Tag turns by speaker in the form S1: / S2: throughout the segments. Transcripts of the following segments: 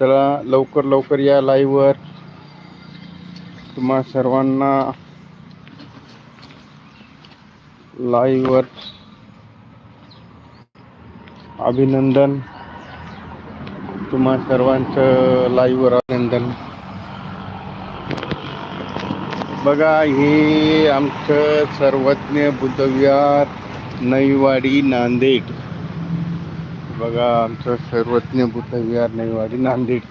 S1: चला लवकर लवकर या लाईव्हवर. तुम्हा सर्वांना लाईव्हवर अभिनंदन. तुम्हा सर्वांचं लाईव्हवर अभिनंदन. बघा हे आमचं सर्वज्ञ बुद्धविहार नईवाडी नांदेड. बघा आमचं सर्वज्ञ बुद्धविहार नईवाडी नांदेड.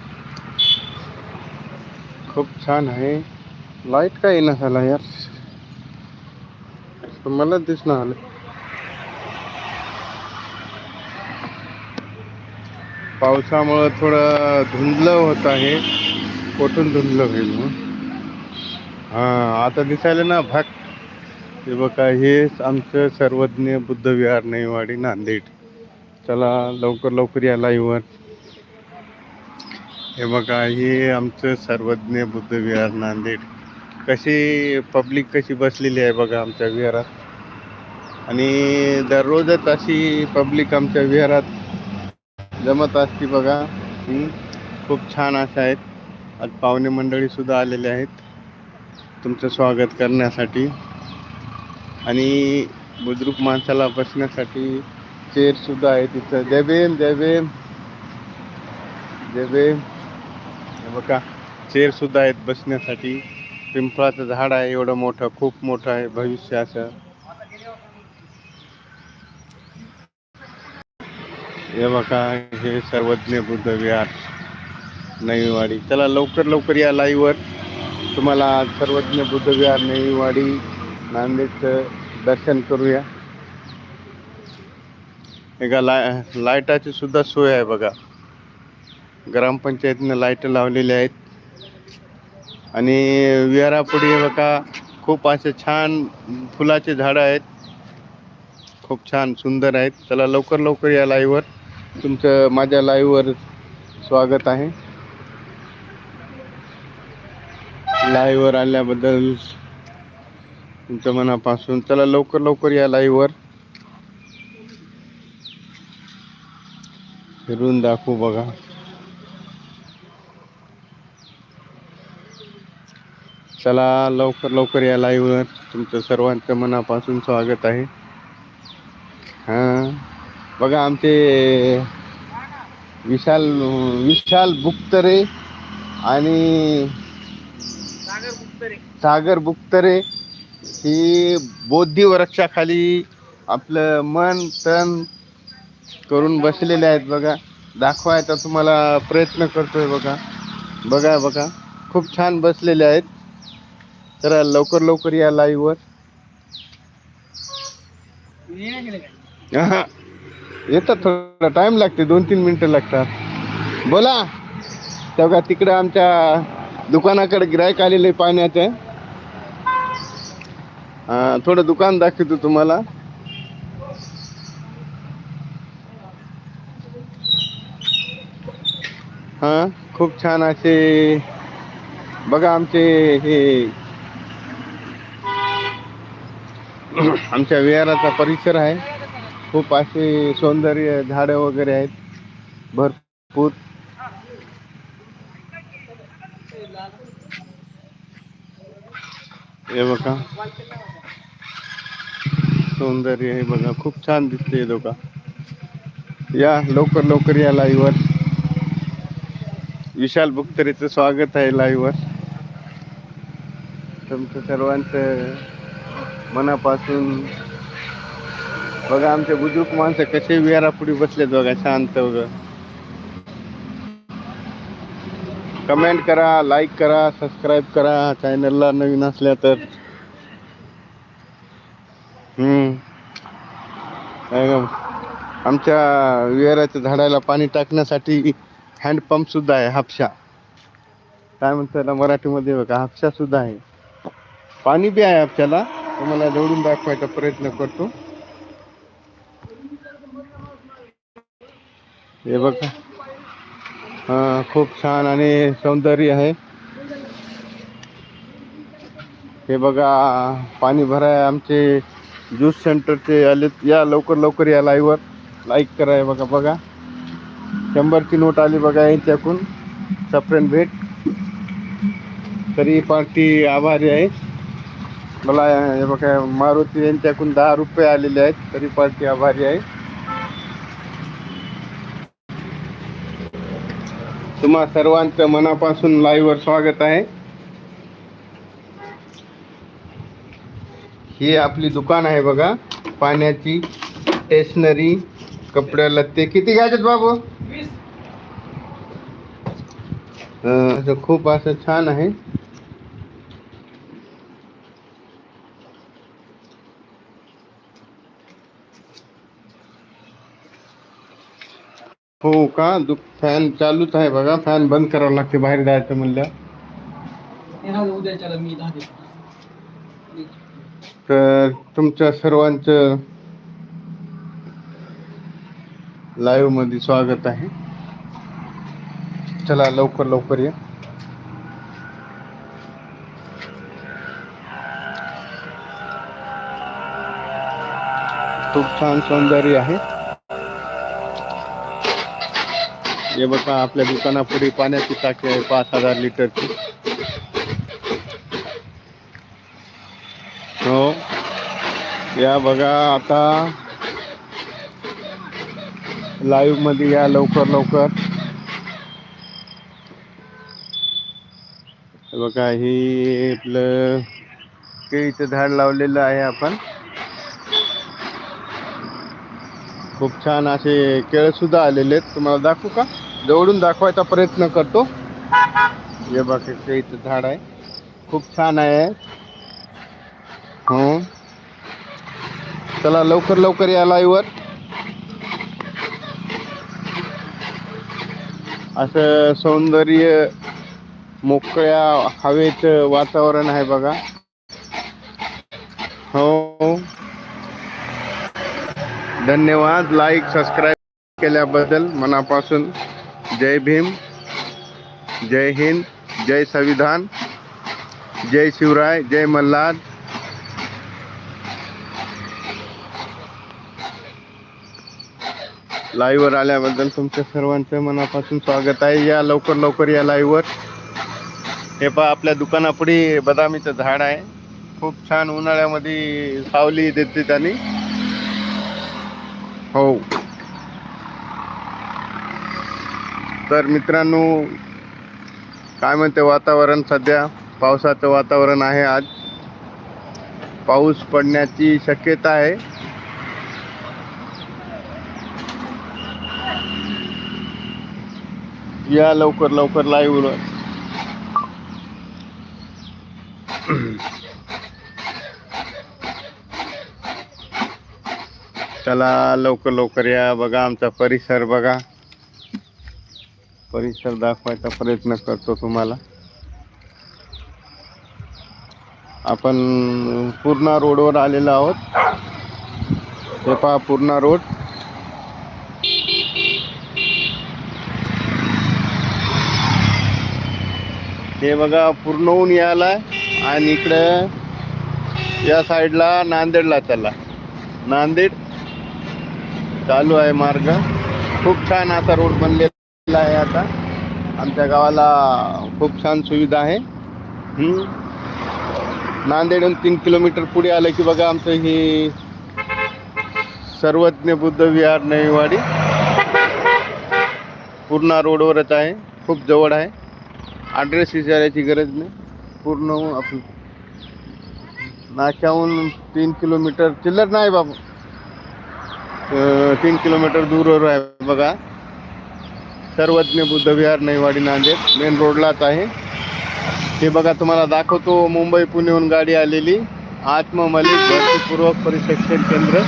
S1: खूप छान आहे. लाइट काय येणं झाला यार? मला दिसणं आलं. पावसामुळं थोडं धुंदलं होत आहे. कोठून धुंदलं होईल म्हणून हां आता दिसायला ना भाग हे बघा हेच आमचं सर्वज्ञ बुद्धविहार नईवाडी नांदेड. चला लवकर लवकर या लाईव्हवर हे बघा हे आमचं सर्वज्ञ बुद्ध विहार नांदेड. कशी पब्लिक कशी बसलेली आहे बघा आमच्या विहारात. आणि दररोजच अशी पब्लिक आमच्या विहारात जमत असते बघा. खूप छान अशा आहेत. आज पाहुणे मंडळीसुद्धा आलेले आहेत. तुमचं स्वागत करण्यासाठी. आणि बुद्रुक माणसाला बसण्यासाठी चेअर सुद्धा आहे तिथं. जय भीम जय भीम जय भीम हे बघा चेअर सुद्धा आहेत बसण्यासाठी. पिंपळाचं झाड आहे एवढं मोठं खूप मोठं आहे भविष्य असं. हे बघा हे सर्वज्ञ बुद्ध विहार नवीवाडी. चला लवकर लवकर या लाईव्हवर तुम्हाला आज सर्वज्ञ बुद्ध विहार नवीवाडी नांदेडचं दर्शन करूया. एका लाय लाईटाची सुद्धा सोय आहे बघा. ग्रामपंचायतीनं लाइट लावलेली आहेत. आणि विहारापुढे बघा खूप असे छान फुलाचे झाडं आहेत. खूप छान सुंदर आहेत. चला लवकर लवकर या लाईव्हवर. तुमचं माझ्या लाईव्हवर स्वागत आहे. लाईव्हवर आल्याबद्दल तुमच्या मनापासून चला लवकर लवकर या लाईव्हवर. फिरून दाखवू बघा. चला लवकर लवकर या लाईव्हवर तुमचं सर्वांचं मनापासून स्वागत आहे. हां. बघा आमचे विशाल विशाल बुक्तरे आणि सागर बुक्तरे ही बौद्धी वृक्षाखाली आपलं मन तन करून बसलेले आहेत बघा. दाखवायचा तुम्हाला प्रयत्न करतोय बघा. बघा बघा. खूप छान बसलेले आहेत. तर लवकर लवकर या लाईव्हवर येतात थोडा. टाइम लागते. दोन तीन मिनटं लागतात. बोला. तेव्हा तिकडं आमच्या दुकानाकडे गिरायक आलेले पाण्याचं हा थोडं दुकान दाखवतो तुम्हाला. हा? खूप छान असे बघा आमचे हे आमच्या विहाराचा परिसर आहे. खूप असे सौंदर्य झाडं वगैरे आहेत. भरपूर. हे बघा. सौंदर्य हे बघा खूप छान दिसते दोघा. या लवकर लवकर या लाईव्हवर विशाल भुक्तरीचं स्वागत आहे लाईव्हवर. तुमचं सर्वांचं मनापासून बघा आमचे बुजुर्ग माणसं कसे विहारापुढे बसलेत बघा शांत बघा कमेंट करा लाईक करा सबस्क्राईब करा चॅनलला नवीन असल्या तर. काय गं? आमच्या विहाराच्या झाडाला पाणी टाकण्यासाठी हँडपंपसुद्धा आहे हापशा. काय म्हणतात त्याला मराठीमध्ये बघा हापशासुद्धा आहे. पाणी बी आहे हापशाला तुम्हाला जवळून दाखवायचा प्रयत्न करतो. हे बघा. खूप छान आणि सौंदर्य आहे. हे बघा पाणी भराय आमचे ज्यूस सेंटरचे आलेत. या लवकर लवकर या लाईव्हवर लाईक करा हे बघा बघा. शंभरची नोट आली बघा यांच्याकडून. सप्रेम भेट. तरी पार्टी आभारी आहे. मला हे बघा मारुती यांच्याकडून दहा रुपये आलेले आहेत. तरी पार्टी आभारी आहे. तुम्हा सर्वांचं मनापासून लाईव्हवर स्वागत आहे. ही आपली दुकान आहे बघा. पाण्याची स्टेशनरी कपड्या लत्ते किती घ्यायचे बाबू? असं खूप असं छान आहे. हो का? दु फॅन चालूच आहे बघा. फॅन बंद करावं लागते बाहेर जायचं म्हणलं. तर तुमच्या सर्वांचं लाईव्हमध्ये स्वागत आहे. चला लवकर लवकर ये. खूप छान सौंदर्य आहे. हे बघा आपल्या दुकानापुढे पाण्याची टाकी आहे पाच हजार लिटरची. हो. या बघा आता लाईव्हमध्ये या लवकर लवकर. बघा हे आपलं केळीचं झाड लावलेलं आहे आपण. खूप छान असे केळ सुद्धा आलेले आहेत. तुम्हाला दाखवू का? जवळून दाखवायचा प्रयत्न करतो. हे बघा केळीचं झाड आहे. खूप छान आहे. हो. चला लवकर लवकर या लाईवर. असं सौंदर्य मोकळ्या हवेचं वातावरण आहे बघा. हो. धन्यवाद. लाईक सबस्क्राईब केल्याबद्दल मनापासून. जय भीम. जय हिंद. जय संविधान. जय शिवराय. जय मल्हार. लाईव्हवर आल्याबद्दल तुमच्या सर्वांचं मनापासून स्वागत आहे. या लवकर लवकर या लाईव्हवर हे पहा आपल्या दुकानापुढे बदामीचं झाड आहे. खूप छान उन्हाळ्यामध्ये सावली देते त्यांनी. हो. तर मित्रांनो काय म्हणते वातावरण सध्या? पावसाचं वातावरण आहे आज. पाऊस पडण्याची शक्यता आहे. या लवकर लवकर लाईव्ह चला लवकर लवकर या. बघा आमचा परिसर बघा. परिसर दाखवायचा प्रयत्न करतो तुम्हाला. आपण पूर्णा रोडवर आलेलो आहोत. हे पहा पूर्णा रोड. हे बघा पूर्णहून यायला आहे आणि इकडं या साईडला नांदेडला त्याला. नांदेड चालू आहे मार्ग. खूप छान आता रोड बनलेला आहे आता. आमच्या गावाला खूप छान सुविधा आहे. नांदेडहून तीन किलोमीटर पुढे आलं की बघा आमचं ही सर्वज्ञ बुद्ध विहार नवीवाडी पूर्णा रोडवरच आहे. खूप जवळ आहे. ॲड्रेस विचारायची गरज नाही. पूर्ण आपलं नाक्याहून तीन किलोमीटर चिल्लर नाही बाबा. तीन किलोमीटर दूरवर आहे बघा. सर्वज्ञ बुद्ध विहार नांदेड. मेन रोडलाच आहे. हे बघा तुम्हाला दाखवतो. मुंबई पुणेहून गाडी आलेली. आत्म मलिक भरतीपूर्वक प्रशिक्षण केंद्र.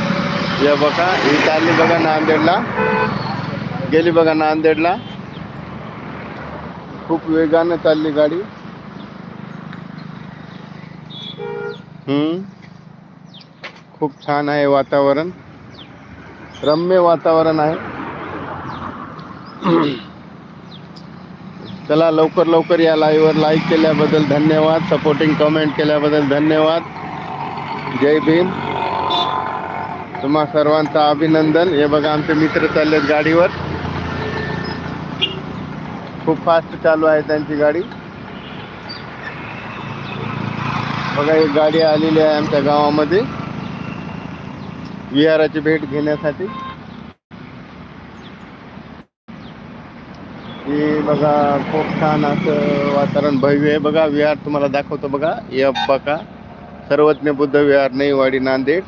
S1: या बघा. ही चालली बघा नांदेडला. गेली बघा नांदेडला. खूप वेगानं चालली गाडी हम्म खूप छान आहे वातावरण. रम्य वातावरण आहे. चला लवकर लवकर या लाईव्हवर लाईक केल्याबद्दल धन्यवाद. सपोर्टिंग कमेंट केल्याबद्दल धन्यवाद. जय भीम. तुम्हा सर्वांचं अभिनंदन. हे बघा आमचे मित्र चाललेत गाडीवर. खूप फास्ट चालू आहे त्यांची गाडी. बघा एक गाडी आलेली आहे आमच्या गावामध्ये. विहाराची भेट घेण्यासाठी. हे बघा खूप छान असं वातावरण भव्य आहे. बघा विहार तुम्हाला दाखवतो बघा. या बघा सर्वज्ञ बुद्ध विहार नईवाडी नांदेड.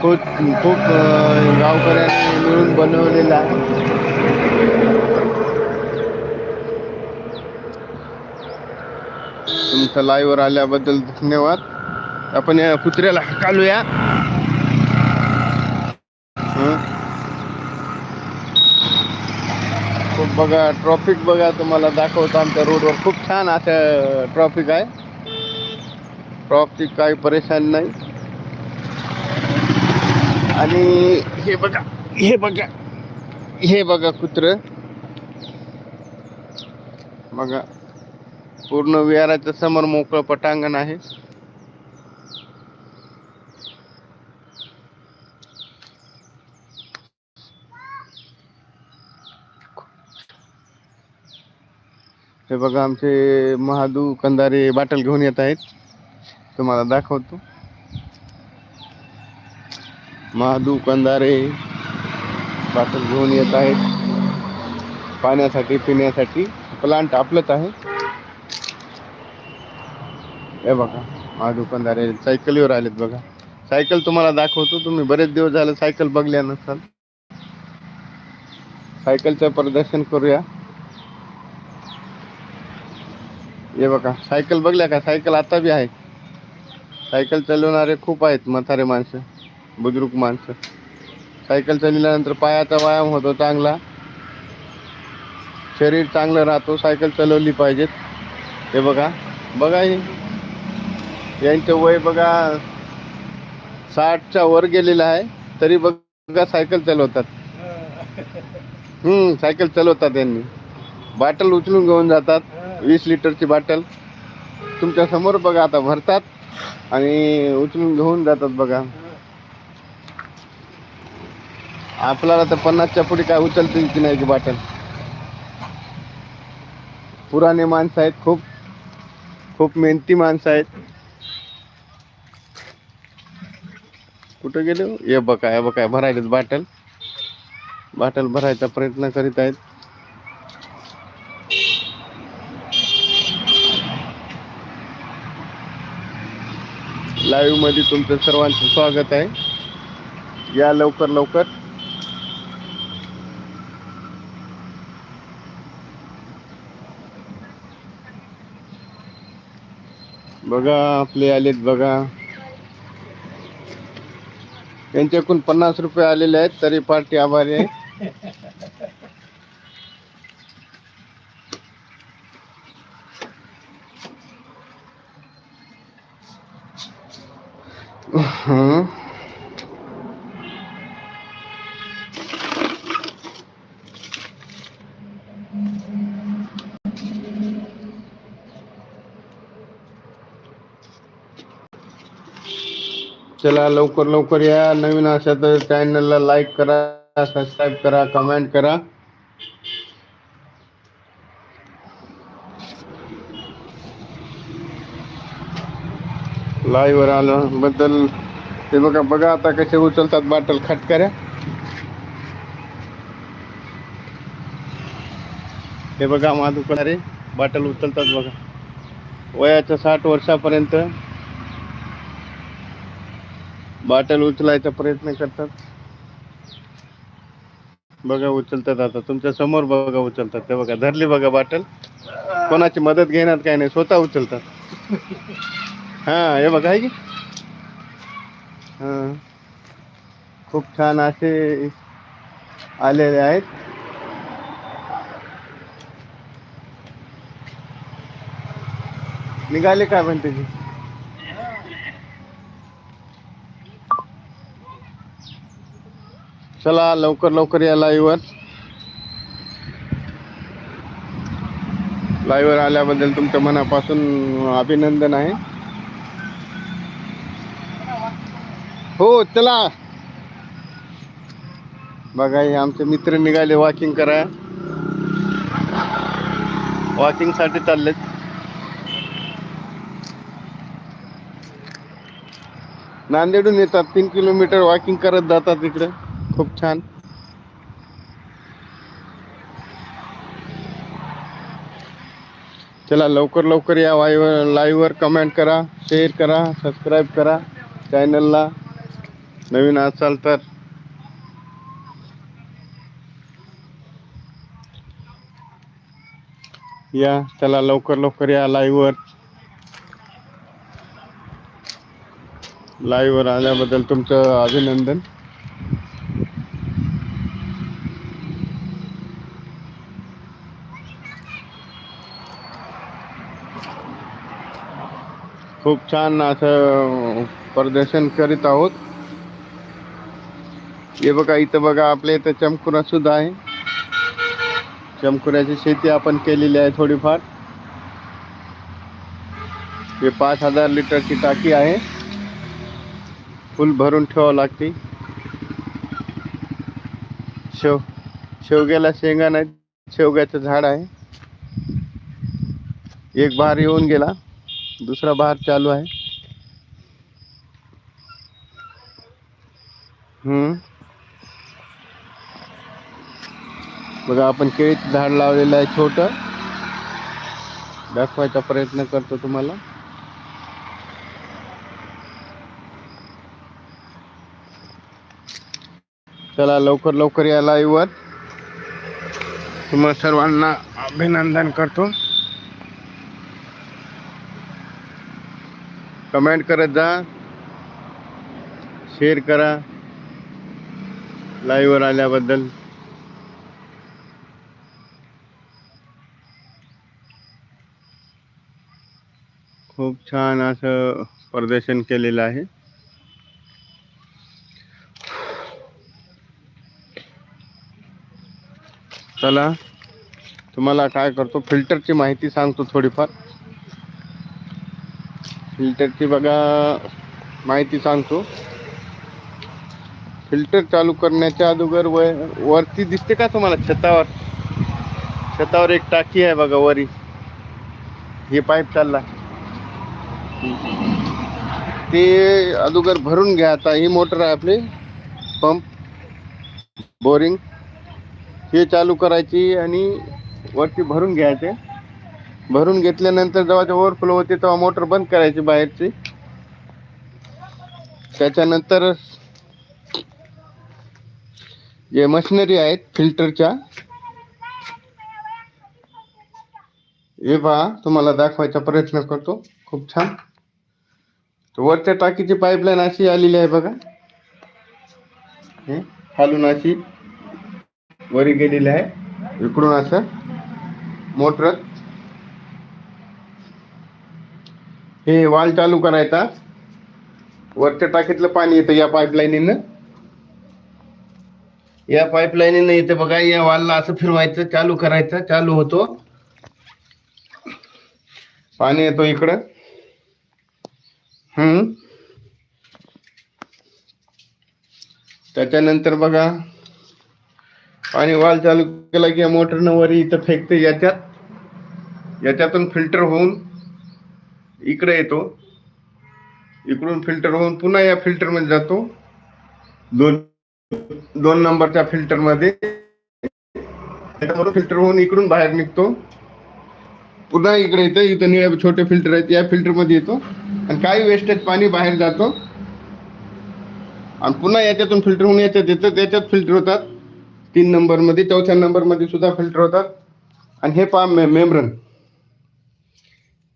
S1: खूप खूप गावकऱ्यांनी मिळून बनवलेलं आहे. तुमचं लाईव्हवर आल्याबद्दल धन्यवाद. आपण या कुत्र्याला हकालूया. खूप बघा ट्रॉफिक बघा तुम्हाला दाखवतो आमच्या रोडवर खूप छान असं ट्रॉफिक आहे. ट्रॉफिक काही परेशान नाही. आणि हे बघा हे बघा हे बघा कुत्र. बघा. पूर्ण विहाराच्या समोर मोकळं पटांगण आहे. हे बघा आमचे महादू कंदारे बाटल घेऊन येत आहेत. तुम्हाला दाखवतो. महादू कंदारे बाटल घेऊन येत आहेत. पाण्यासाठी पिण्यासाठी. प्लांट आपलंच आहे. हे बघा हा दुकानदार आहे. सायकलीवर आलेत बघा. सायकल तुम्हाला दाखवतो. तुम्ही बरेच दिवस झाले सायकल बघल्या नसाल सायकलचं प्रदर्शन करूया. हे बघा सायकल बघल्या का? सायकल आता बी आहे. सायकल चालवणारे खूप आहेत म्हातारे माणसं बुजुर्ग माणसं. सायकल चालवल्यानंतर पायाचा व्यायाम होतो चांगला. शरीर चांगलं राहतो सायकल चालवली पाहिजेत. हे बघा. बघा हे. यांचं वय बघा साठच्या वर गेलेलं आहे तरी बघा सायकल चालवतात. हम्म सायकल चालवतात यांनी. बाटल उचलून घेऊन जातात वीस लिटरची बाटल. तुमच्यासमोर बघा आता भरतात आणि उचलून घेऊन जातात बघा. आपल्याला तर पन्नासच्या पुढे काय उचलते की नाही की बाटल? पुराणे माणसं आहेत खूप. खूप मेहनती माणसं आहेत. कुठं गेले ये हे बघा हे बघा भरायलेत बाटल. बाटल भरायचा प्रयत्न करीत आहेत. लाईव्हमध्ये तुमचं सर्वांचं स्वागत आहे. या लवकर लवकर. बघा आपले आलेत बघा. त्यांच्याकडून पन्नास रुपये आलेले आहेत तरी पार्टी आभारी आहे. हम्म. चला लवकर लवकर या. नवीन अशा तर चॅनलला लाईक करा सबस्क्राईब करा कमेंट करा. लाईव्हवर आलं. बद्दल ते बघा बघा आता कसे उचलतात बाटल खटकऱ्या. हे बघा माधुकणारे बाटल उचलतात बघा. वयाच्या साठ वर्षापर्यंत. बाटल उचलायचा प्रयत्न करतात. बघा उचलतात आता. तुमच्यासमोर बघा उचलतात. ते बघा धरली बघा बाटल. कोणाची मदत घेण्यात काय नाही स्वतः उचलतात. हा हे बघा आहे की? खूप छान असे आलेले आहेत. निघाले काय म्हणते चला लवकर लवकर या लाईव्हवर. लाईव्हवर आल्याबद्दल तुमच्या मनापासून अभिनंदन आहे. हो चला. बघा हे आमचे मित्र निघाले वॉकिंग करा. वॉकिंगसाठी चाललेत. नांदेडून येतात तीन किलोमीटर वॉकिंग करत जातात इकडे. खूप छान. चला लवकर लवकर या वाईवर लाईव्हवर कमेंट करा शेअर करा सबस्क्राईब करा चॅनलला नवीन असाल तर. या चला लवकर लवकर या लाईव्हवर लाईव्हवर आल्याबद्दल तुमचं अभिनंदन. खूप छान असं प्रदर्शन करीत आहोत. हे बघा इथं बघा आपल्या इथं चमकुरा सुद्धा आहे. चमकुऱ्याची शेती आपण केलेली आहे थोडीफार. हे पाच हजार लिटरची टाकी आहे. फुल भरून ठेवावं लागते. शेव शेवग्याला शेंगा नाही शेवग्याचं झाड आहे. एक बार येऊन गेला. दुसरा बहार चालू आहे. हम्म. बघा आपण केळीत झाड लावलेलं आहे छोट. दाखवायचा प्रयत्न करतो तुम्हाला. चला लवकर लवकर या लाईव्हवर तुम्हा सर्वांना अभिनंदन करतो. कमेंट करत जा. शेअर करा. लाईव्हवर आल्याबद्दल. खूप छान असं प्रदर्शन केलेलं आहे. चला तुम्हाला काय करतो फिल्टरची माहिती सांगतो थोडीफार. फिल्टरची बघा माहिती सांगतो. फिल्टर चालू करण्याच्या अगोदर व वरती दिसते का तुम्हाला छतावर? छतावर एक टाकी आहे बघा वरी. हे पाईप चालला. ते अगोदर भरून घ्या आता. ही मोटर आहे आपली. Pump boring. हे चालू करायची आणि वरती भरून घ्यायचे. भरून घेतल्यानंतर जेव्हा ओव्हरफ्लो होते तेव्हा मोटर बंद करायची बाहेरची. त्याच्यानंतर जे मशिनरी आहेत फिल्टरच्या हे पहा तुम्हाला दाखवायचा प्रयत्न करतो. खूप छान. वरच्या टाकीची पाईपलाईन अशी आलेली आहे बघा. हे खालून अशी वरी गेलेली आहे. इकडून असं मोटर हे वाल चालू करायचा. वरच्या टाकीतलं पाणी येतं या पाईपलाईनीनं. या पाईपलाईनीनं येते बघा या वालला असं फिरवायचं चालू करायचं चालू होतो. पाणी येतो इकडं. हम्म. त्याच्यानंतर बघा पाणी वाल चालू केला की मोटरनं वरी इथं फेकते याच्यात. याच्यातून फिल्टर होऊन इकडे येतो. इकडून फिल्टर होऊन पुन्हा या फिल्टरमध्ये जातो. दोन दोन नंबरच्या फिल्टरमध्ये त्याच्यामधून फिल्टर होऊन इकडून बाहेर निघतो. पुन्हा इकडे येतं. इथं निळ्या छोटे फिल्टर आहेत. या फिल्टरमध्ये येतो. आणि काही वेस्टेज पाणी बाहेर जातो. आणि पुन्हा याच्यातून फिल्टर होऊन याच्यात येतं. त्याच्यात फिल्टर होतात. तीन नंबरमध्ये चौथ्या नंबरमध्ये सुद्धा फिल्टर होतात. आणि हे पहा मे मेम्ब्रन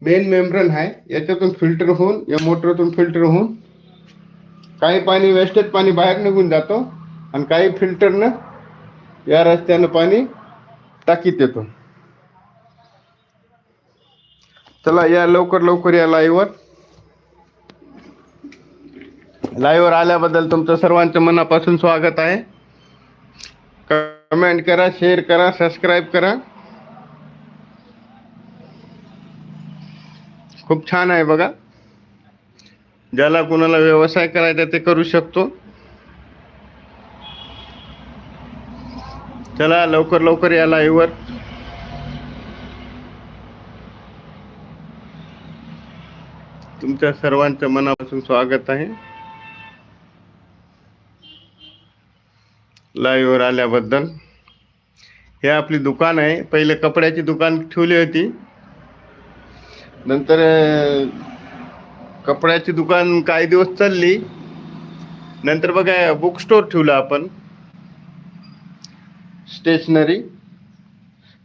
S1: मेन मेम्ब्रेन आहे. याच्यातून फिल्टर होऊन या मोटरतून फिल्टर होऊन काही पाणी वेस्टेज पाणी बाहेर निघून जातो आणि काही फिल्टरनं या रस्त्यानं पाणी टाकीत येतो. चला या लवकर लवकर या लाईव्हवर लाईव्हवर आल्याबद्दल तुमचं सर्वांचं मनापासून स्वागत आहे. कमेंट करा शेअर करा सबस्क्राईब करा. खूप छान आहे बघा. ज्याला कोणाला व्यवसाय करायचा ते करू शकतो. चला लवकर लवकर या लाईव्हवर तुमच्या सर्वांच्या मनापासून स्वागत आहे. लाईव्हवर आल्याबद्दल. हे आपली दुकान आहे. पहिले कपड्याची दुकान ठेवली होती. नंतर कपड्याची दुकान काही दिवस चालली. नंतर बघा बुक स्टोर ठेवलं आपण. स्टेशनरी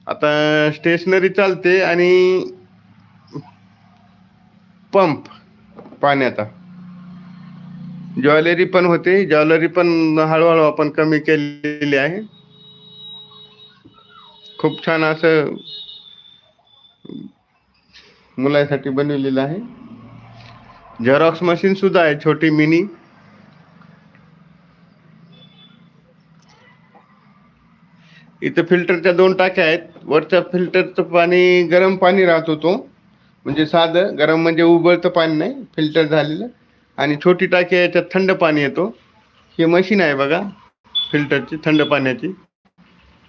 S1: आता स्टेशनरी चालते आणि पंप पाण्याचा. ज्वेलरी पण होते. ज्वेलरी पण हळूहळू आपण कमी केलेली आहे. खूप छान असं मुलासाठी बनवलेलं आहे. झेरॉक्स मशीन सुद्धा आहे छोटी मिनी इथं फिल्टरच्या दोन टाक्या आहेत. वरच्या फिल्टरचं पाणी गरम पाणी राहत होतो म्हणजे साधं गरम म्हणजे उबळतं पाणी नाही फिल्टर झालेलं. आणि छोटी टाकी आहे, याच्यात थंड पाणी येतो. हे मशीन आहे बघा फिल्टरची थंड पाण्याची.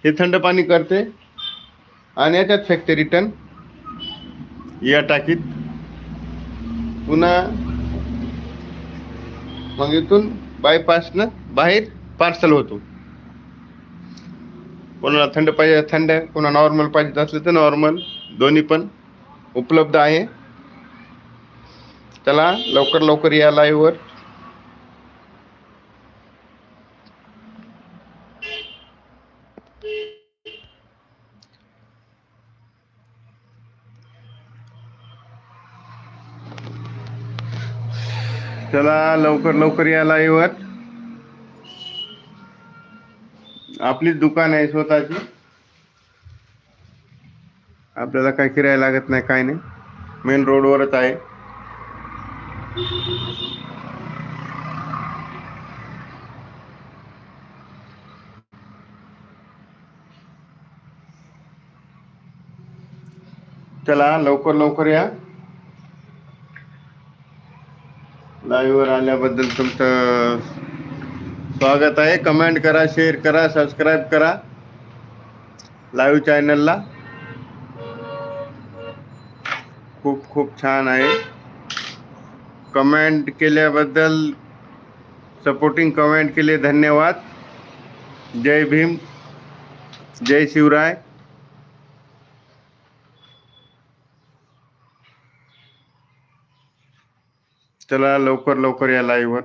S1: हे थंड पाणी करते. आणि याच्यात फेकते रिटर्न या टाकीत पुन्हा मग इथून बायपासनं बाहेर पार्सल होतो. कोणाला थंड पाहिजे थंड कोणा नॉर्मल पाहिजे असलं तर नॉर्मल दोन्ही पण उपलब्ध आहे. चला लवकर लवकर या लाईव्हवर चला लवकर लवकर या लाईव्हवर आपलीच दुकान आहे स्वतःची. आपल्याला काय किराया लागत नाही काय नाही. मेन रोडवरच आहे. चला लवकर लवकर या. लाईव्हवर आल्याबद्दल तुमचं स्वागत आहे. कमेंट करा शेअर करा सबस्क्राईब करा. लाईव्ह चॅनलला खूप खूप छान आहे. कमेंट केल्याबद्दल सपोर्टिंग कमेंट केले, धन्यवाद. जय भीम. जय शिवराय. चला लवकर लवकर या लाईव्हवर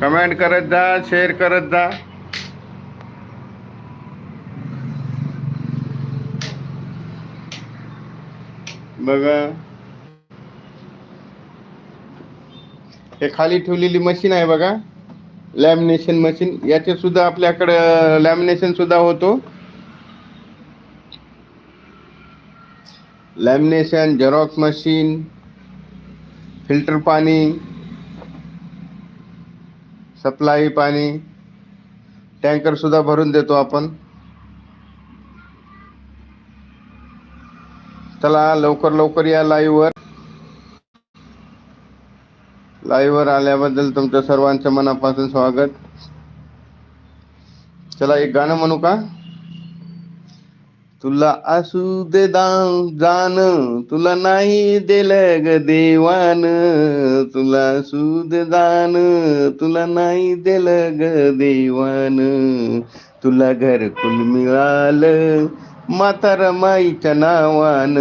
S1: कमेंट करत जा शेअर करत जा. बघा. हे खाली ठेवलेली मशीन आहे बघा. लॅमिनेशन मशीन याचे सुद्धा आपल्याकडे लॅमिनेशन सुद्धा होतो. लॅमिनेशन झेरॉक्स मशीन फिल्टर पाणी सप्लाय पाणी टँकर सुद्धा भरून देतो आपण. चला लवकर लवकर या लाईव्हवर. लाईव्हवर आल्याबद्दल तुमच्या सर्वांचं मनापासून स्वागत. चला एक गाणं म्हणू का? तुला असू दे दान जान तुला नाही दिलं ग देवान. तुला असू दे दान तुला नाही दिलं ग देवान. तुला घरकुल मिळालं म्हातार माईच्या नावान.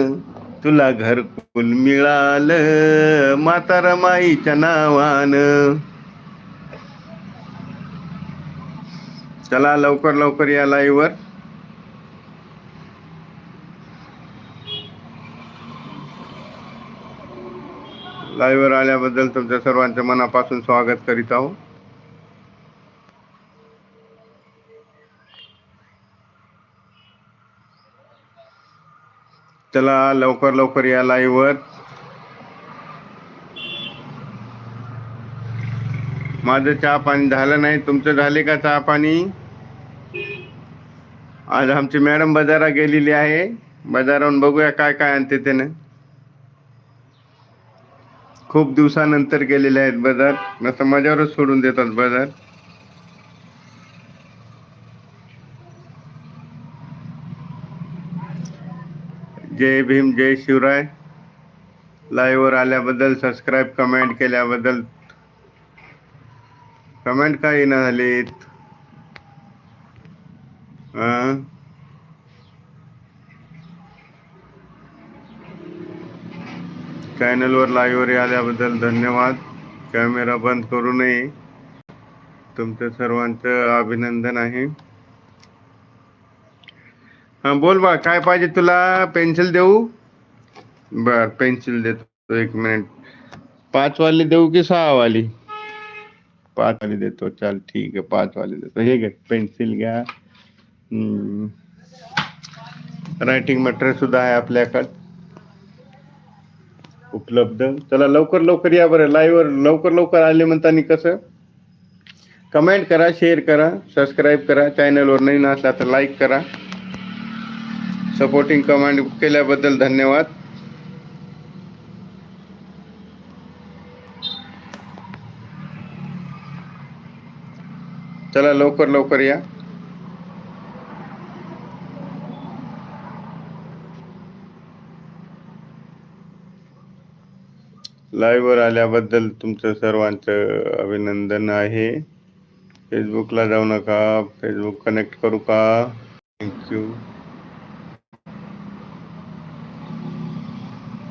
S1: तुला घरकुल मिळालं म्हातार माईच्या नावान. चला लवकर लवकर या लाईव्हवर लाईव्हवर आल्याबद्दल तुमच्या सर्वांचं मनापासून स्वागत करीत आहो. चला लवकर लवकर या लाईव्हवर माझं चहा पाणी झालं नाही. तुमचं झाले का चहा पाणी? आज आमची मॅडम बाजारात गेलेली आहे. बाजाराहून बघूया काय काय आणते त्यानं. खूप दिवसानंतर गेलेले आहेत बाजार. ना माझ्यावरच सोडून देतात बाजार. जय भीम जय शिवराय. लाईव्हवर आल्याबद्दल सबस्क्राईब कमेंट केल्याबद्दल. कमेंट काही ना झालीत. चॅनलवर लाईव्हवर आल्याबद्दल धन्यवाद. कॅमेरा बंद करू नये. तुमचं सर्वांचं अभिनंदन आहे. हा बोल बा काय पाहिजे तुला? पेन्सिल देऊ? बर पेन्सिल देतो एक मिनिट पाच वाली देऊ की सहा वाली पाच वाली देतो चल ठीक आहे पाच वाली देतो. हे घे पेन्सिल घ्या. रायटिंग मटेरियल सुद्धा आहे आपल्याकडे. उपलब्ध. चला लवकर लवकर या बरं. लाईव्हवर लवकर लवकर आले म्हणताना कसं? कमेंट करा शेअर करा सबस्क्राईब करा. चॅनलवर नवीन असला तर लाईक करा. सपोर्टिंग कमेंट केल्याबद्दल धन्यवाद. चला लवकर लवकर या. लाईव्हवर आल्याबद्दल तुमचं सर्वांचं अभिनंदन आहे. फेसबुकला जाऊ नका. फेसबुक कनेक्ट करू का? थँक्यू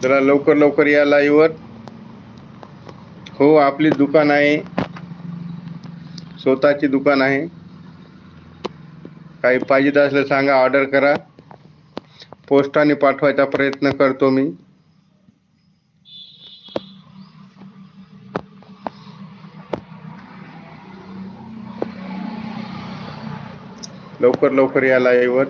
S1: जरा लवकर लवकर या लाईव्हवर हो आपली दुकान आहे. स्वतःची दुकान आहे. काही पाहिजे असलं सांगा ऑर्डर करा. पोस्टाने पाठवायचा प्रयत्न करतो मी. लवकर लवकर या लाईव्हवर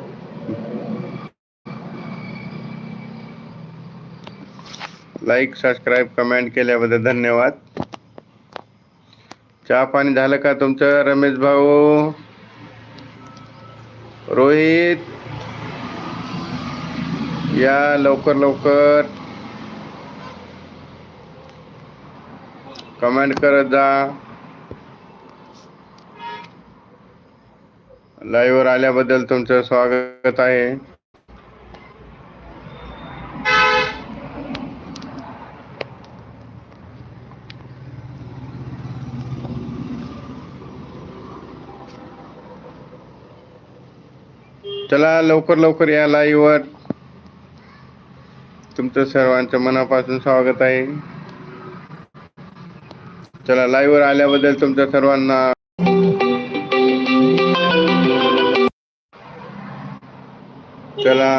S1: लाईक सबस्क्राईब कमेंट केल्याबद्दल धन्यवाद. चहा पाणी झालं का तुमचं रमेश भाऊ? रोहित? या लवकर लवकर. कमेंट करत जा. लाईव्हवर आल्याबद्दल तुमचं स्वागत आहे. चला लवकर लवकर या लाईव्हवर तुमचं सर्वांचं मनापासून स्वागत आहे. चला लाईव्हवर आल्याबद्दल तुमच्या सर्वांना त्याला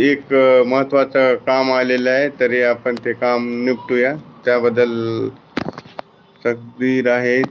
S1: एक महत्त्वाचं महत्वाचं काम आलेलं आहे तरी आपण ते काम निपटूया. त्याबद्दल तकदीर आहेत.